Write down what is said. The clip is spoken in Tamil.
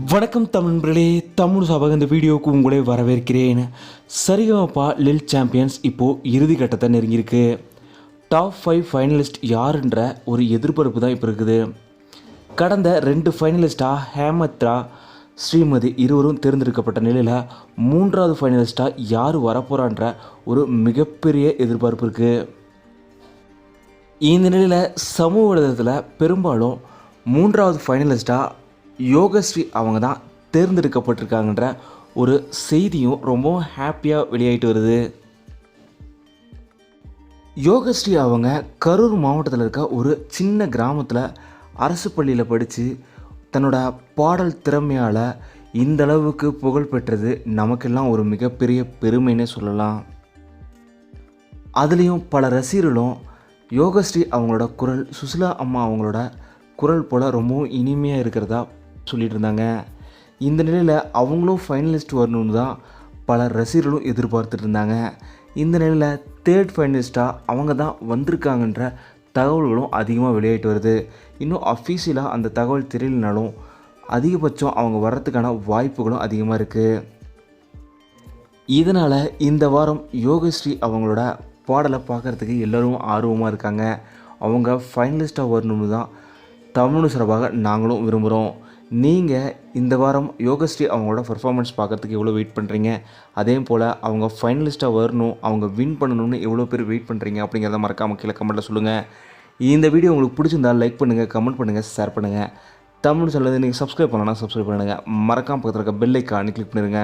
வணக்கம் தமிழ்களே தமிழ் சபக இந்த வீடியோவுக்கு உங்களே வரவேற்கிறேன். சரிகமப்பா லில் சாம்பியன்ஸ் இப்போது இறுதி கட்டத்தை நெருங்கியிருக்கு. டாப் ஃபைவ் ஃபைனலிஸ்ட் யாருன்ற ஒரு எதிர்பார்ப்பு தான் இப்போ இருக்குது. கடந்த ரெண்டு ஃபைனலிஸ்டாக ஹேமத்ரா ஸ்ரீமதி இருவரும் தேர்ந்தெடுக்கப்பட்ட நிலையில் மூன்றாவது ஃபைனலிஸ்ட்டாக யார் வரப்போகிறான்ற ஒரு மிகப்பெரிய எதிர்பார்ப்பு இருக்குது இந்த நிலையில் சமூக வலைதளத்தில் பெரும்பாலும் மூன்றாவது ஃபைனலிஸ்ட்டாக யோகஸ்ரீ அவங்க தான் தேர்ந்தெடுக்கப்பட்டிருக்காங்கன்ற ஒரு செய்தியும் ரொம்பவும் ஹாப்பியாக வெளியாயிட்டு வருது. யோகஸ்ரீ அவங்க கரூர் மாவட்டத்தில் இருக்க ஒரு சின்ன கிராமத்தில் அரசு பள்ளியில் படித்து தன்னோட பாடல் திறமையால் இந்த அளவுக்கு புகழ் பெற்றது நமக்கெல்லாம் ஒரு மிகப்பெரிய பெருமைன்னே சொல்லலாம். அதுலேயும் பல ரசிகர்களும் யோகஸ்ரீ அவங்களோட குரல் சுசிலா அம்மா அவங்களோட குரல் போல் ரொம்பவும் இனிமையாக இருக்கிறதா சொல்லிட்டு இருந்தாங்க இந்த நிலையில் அவங்களும் ஃபைனலிஸ்ட் வரணும்னு தான் பல ரசிகர்களும் எதிர்பார்த்துட்டு இருந்தாங்க இந்த நிலையில் தேர்ட் ஃபைனலிஸ்ட்டாக அவங்க தான் வந்திருக்காங்கன்ற தகவல்களும் அதிகமாக வெளியாகிட்டு வருது. இன்னும் அஃபீஷியலாக அந்த தகவல் தெரியலனாலும் அதிகபட்சம் அவங்க வர்றதுக்கான வாய்ப்புகளும் அதிகமாக இருக்குது இதனால் இந்த வாரம் யோகஸ்ரீ அவங்களோட பாடலை பார்க்குறதுக்கு எல்லோரும் ஆர்வமாக இருக்காங்க. அவங்க ஃபைனலிஸ்ட்டாக வரணும்னு தான் தமிழ் சார்பாக நாங்களும் விரும்புகிறோம் நீங்கள் இந்த வாரம் யோகஸ்ரீ அவங்களோட பர்ஃபார்மன்ஸ் பார்க்குறதுக்கு எவ்வளோ வெயிட் பண்ணுறீங்க அதே போல் அவங்க ஃபைனலிஸ்ட்டாக வரணும் அவங்க வின் பண்ணணும்னு எவ்வளோ பேர் வெயிட் பண்ணுறீங்க அப்படிங்கிறத மறக்காமல் கீழே கமெண்ட்டில் சொல்லுங்கள் இந்த வீடியோ உங்களுக்கு பிடிச்சிருந்தா லைக் பண்ணுங்கள் கமெண்ட் பண்ணுங்கள் ஷேர் பண்ணுங்கள் தமிழ் சொல்லுறது நீங்கள் சப்ஸ்கிரைப் பண்ணலாம் சப்ஸ்கிரைப் பண்ணுங்கள் மறக்காமல் பக்கத்தில் இருக்க பெல் ஐக்கானு கிளிக் பண்ணிடுங்க